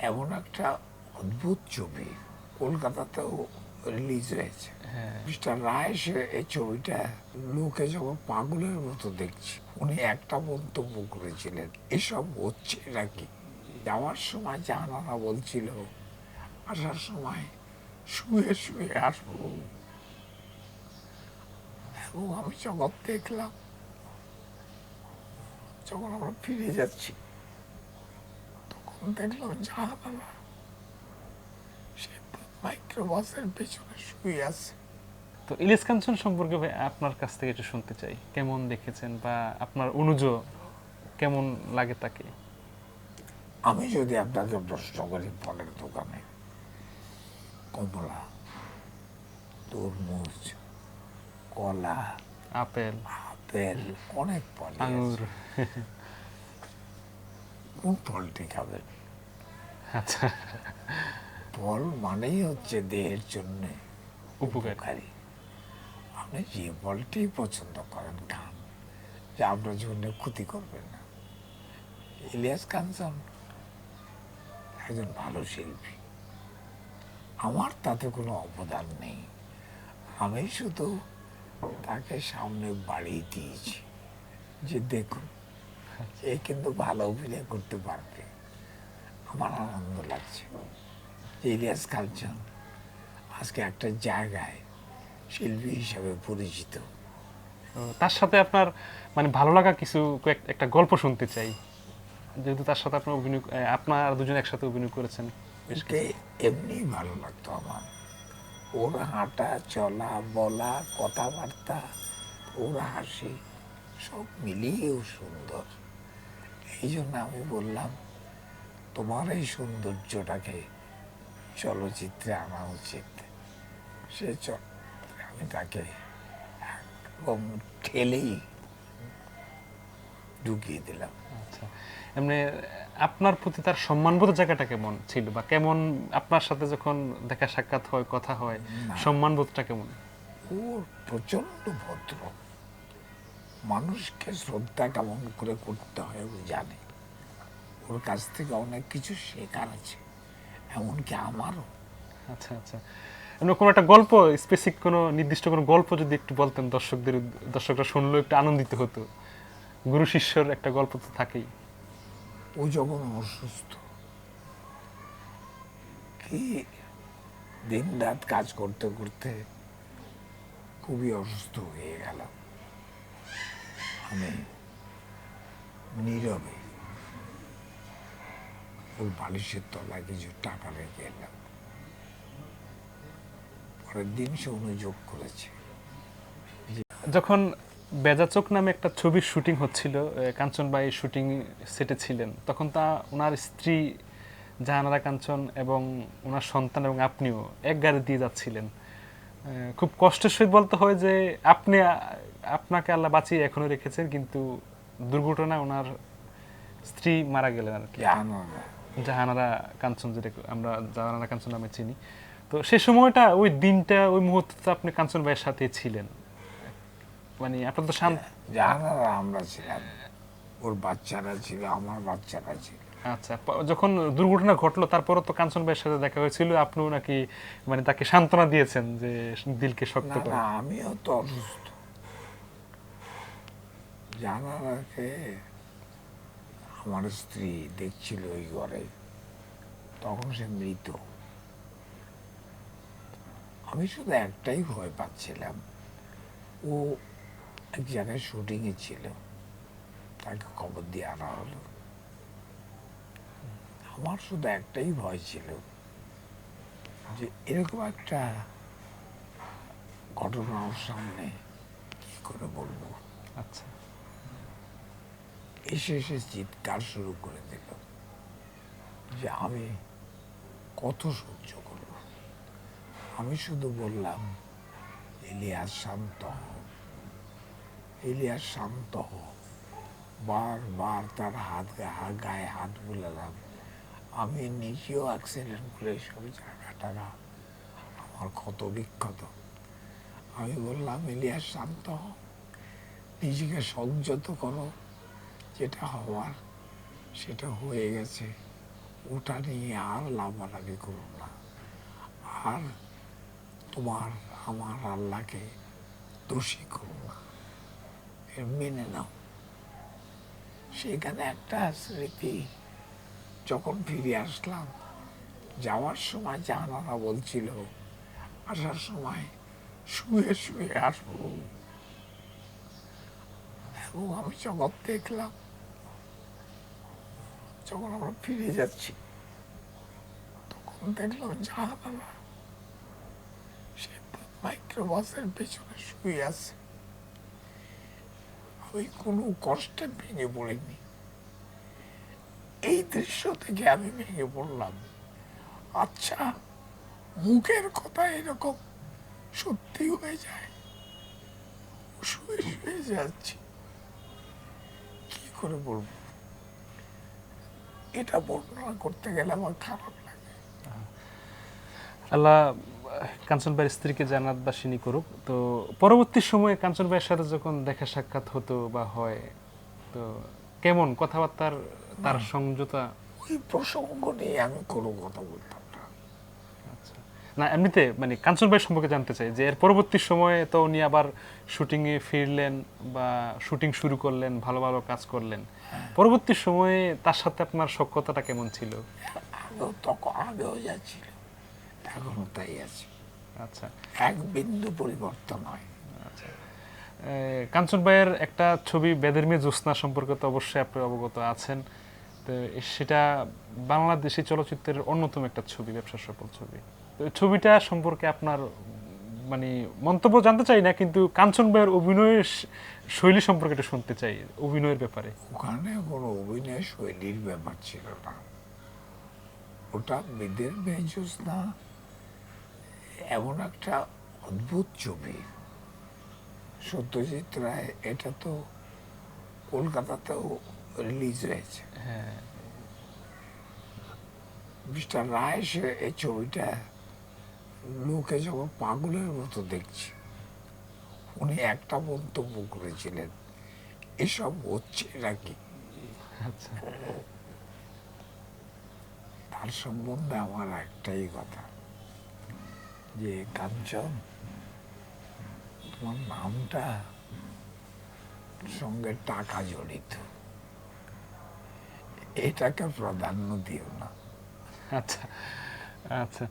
এমন একটা অদ্ভুত ছবি কলকাতাতেও রিলিজ হয়েছে। হ্যাঁ। মিস্টার রায় সে এই ছবিটা লোকে যখন পাগলের মতো দেখছে উনি একটা মন্তব্য করেছিলেন এসব হচ্ছে নাকি? যাওয়ার সময় জানানা বলছিল আসার সময় শুয়ে শুয়ে আসব। এবং আমি যখন দেখলাম যখন আমরা ফিরে যাচ্ছি দেখলাম জানানা সে মাইক্রোবাসের পেছনে শুয়ে আছে। তো ইলিয়াস কাঞ্চন সম্পর্কে ভাই আপনার কাছ থেকে একটু শুনতে চাই। কেমন দেখেছেন বা আপনার অনুজ কেমন লাগে তাকে? আমি যদি আপনাকে প্রশ্ন করি ফলের দোকানে কমলা তরমুজ কলা আপেল আপেল অনেক ফল আঙুর কোন ফলটি খাবেন? আচ্ছা। ফল মানেই হচ্ছে দেহের জন্য উপকারী। আপনি যে ফলটি পছন্দ করেন খান যে আপনার জন্য ক্ষতি করবে না। ইলিয়াস কাঞ্চন একজন ভালো শিল্পী। আমার তাতে কোনো অবদান নেই। আমি শুধু তাকে সামনে বাড়িয়ে দিয়েছি যে দেখুন এ কিন্তু ভালো অভিনয় করতে পারবে। আমার আনন্দ লাগছে। যে ইলিয়াস কাঞ্চন আজকে একটা জায়গায় শিল্পী হিসাবে পরিচিত। তার সাথে আপনার মানে ভালো লাগা কিছু একটা গল্প শুনতে চাই। যেহেতু তার সাথে আপনার অভিনয় আপনার দুজন একসাথে অভিনয় করেছেন এমনি ভালো লাগতো আমার। ওর হাঁটা চলা বলা কথাবার্তা ওর হাসি সব মিলিয়েও সুন্দর। এই জন্য আমি বললাম তোমার এই সৌন্দর্যটাকে চলচ্চিত্রে আনা উচিত। সে চল আমি তাকে একদম ঠেলেই ঢুকিয়ে দিলাম। আচ্ছা এমনি আপনার প্রতি তার সম্মানবোধ জায়গাটা কেমন ছিল? বা কেমন আপনার সাথে যখন দেখা সাক্ষাৎ হয় কথা হয় সম্মানবোধটা কেমন? ও প্রচণ্ড ভদ্র। মানুষকে শ্রদ্ধা কেমন করে করতে হয় ও জানে। ওর কাছ থেকে অনেক কিছু শেখার আছে এমনকি আমারও। আচ্ছা আচ্ছা। এমনি কোনো একটা গল্প স্পেসিফিক কোনো নির্দিষ্ট কোনো গল্প যদি একটু বলতেন দর্শকদের দর্শকরা শুনলেও একটু আনন্দিত হতো। গুরু শিষ্যর একটা গল্প তো থাকেই। ও যখন অসুস্থ কি দিন রাত কাজ করতে করতে খুবই অসুস্থ হয়ে গেল আমি নীরবে ওর বালিশের তলায় কিছু টাকা রেখে এলাম। পরের দিন সে অনুযোগ করেছে। যখন বেজাচোক নামে একটা ছবির শুটিং হচ্ছিল এ, কাঞ্চন বাই শুটিং সেটে ছিলেন তখন তা ওনার স্ত্রী জাহানারা কাঞ্চন এবং ওনার সন্তান এবং আপনিও এক গাড়ি দিয়ে যাচ্ছিলেন। খুব কষ্টের সহিত বলতে হয় যে আপনি আপনাকে আল্লাহ বাঁচিয়ে এখনও রেখেছেন কিন্তু দুর্ঘটনায় ওনার স্ত্রী মারা গেলেন আর কি। জাহানারা কাঞ্চন যেটা আমরা জাহানারা কাঞ্চন নামে চিনি। তো সেই সময়টা ওই দিনটা ওই মুহূর্তে আপনি কাঞ্চন ভাইয়ের সাথে ছিলেন। মানে আপনার তো শান্ত জানো না আমরা ছিলাম ওর বাচ্চারা ছিল আমার বাচ্চারা ছিল। আচ্ছা যখন দুর্ঘটনা ঘটলো তারপরও তো কাঞ্চন ভাইয়ের সাথে দেখা হয়েছিল আপনিও নাকি মানে তাকে সান্ত্বনা দিয়েছেন যে দিলকে শক্ত করে? আমিও তো অসুস্থ। জানার আগে আমার স্ত্রী দেখছিল ওই ঘরে, তখন সে মৃত। আমি শুধু একটাই ভয় পাচ্ছিলাম। ও এক জায়গায় শুটিংয়ে ছিল। তাকে খবর দিয়ে আনা হলো। আমার শুধু একটাই ভয় ছিল যে এরকম একটা ঘটনা ওর সামনে কি করে বলব? আচ্ছা। এসে এসে চিৎকার শুরু করে দিল যে আমি কত সহ্য করব। আমি শুধু বললাম ইলিয়াস শান্ত হ। ইলিয়াস শান্ত হ। বারবার তার হাত গায়ে হাত বুলালাম। আমি নিজেও অ্যাক্সিডেন্ট করে সব জায়গাটা আমার ক্ষত বিক্ষত। আমি বললাম ইলিয়াস শান্ত নিজেকে সংযত করো। যেটা হওয়ার, সেটা হয়ে গেছে। ওটা নিয়ে আর লাভালাভি করো না। আর তোমার, আমার আল্লাহকে দোষী করো না। মেনে নাও। সেখানে একটা স্মৃতি যখন ফিরে আসলাম, যাওয়ার সময় জানারা বলছিল, আসার সময় শুয়ে শুয়ে আসব। এবং আমি জগৎ দেখলাম যখন আমরা ফিরে যাচ্ছি, তখন দেখলাম জাহানারা সে মাইক্রোবাসের পেছনে শুয়ে আছে। আমি কোনো কষ্টে ভেঙে পড়িনি। এই দৃশ্য থেকে আমি ভেঙে পড়লাম। আচ্ছা মুখের কথা এরকম সত্যি হয়ে যায়? শুয়ে শুয়ে যাচ্ছি। কি করে বলব? এটা বর্ণনা করতে গেলে আমার খারাপ লাগে। আল্লাহ কাঞ্চন ভাইয়ের স্ত্রীকে জান্নাতবাসিনী করুক। তো পরবর্তী সময়ে কাঞ্চন ভাইয়ের সাথে যখন দেখা সাক্ষাৎ হতো বা হয় তো কেমন কথাবার্তার তার সংযতা? ওই প্রসঙ্গ নিয়ে আমি কোনো কথা বলতাম না আচ্ছা এমনিতে মানে কাঞ্চন ভাই সম্পর্কে জানতে চাই যে এর পরবর্তী সময়ে তো উনি আবার শুটিংয়ে ফিরলেন বা শুটিং শুরু করলেন ভালো ভালো কাজ করলেন। পরবর্তী সময়ে তার সাথে আপনার সক্ষতাটা কেমন ছিল? আগেও তখন আগেও যা ছিল এখনও তাই আছে। আচ্ছা। এক বিন্দু পরিবর্তন হয় এ, কাঞ্চন ভাইয়ের একটা ছবি বেদের মেয়ে জ্যোৎস্না সম্পর্কে তো অবশ্যই আপনি অবগত আছেন। তো সেটা বাংলাদেশি চলচ্চিত্রের অন্যতম একটা ছবি ব্যবসা সফল ছবি। ছবিটা সম্পর্কে আপনার মানে মন্তব্য জানতে চাই না কিন্তু কাঞ্চন ভাইয়ের অভিনয়ের শৈলী সম্পর্কে একটু শুনতে চাই অভিনয়ের ব্যাপারে। ওখানে কোনো অভিনয় শৈলীর ব্যাপার ছিল না। ওটা বেদের মেজুস না এমন একটা অদ্ভুত ছবি। সত্যজিৎ রায় এটা তো কলকাতাতেও রিলিজ হয়েছে। হ্যাঁ। মিস্টার রায় সে এই ছবিটা লোকে যখন পাগলের মতো দেখছি উনি একটা মন্তব্য করেছিলেন এসব হচ্ছে নাকি? আচ্ছা। তার সম্বন্ধে আমার একটাই কথা যে কাঞ্চন তোমার নামটা সঙ্গে টাকা জড়িত। এটাকে প্রাধান্য দিও না। আচ্ছা আচ্ছা।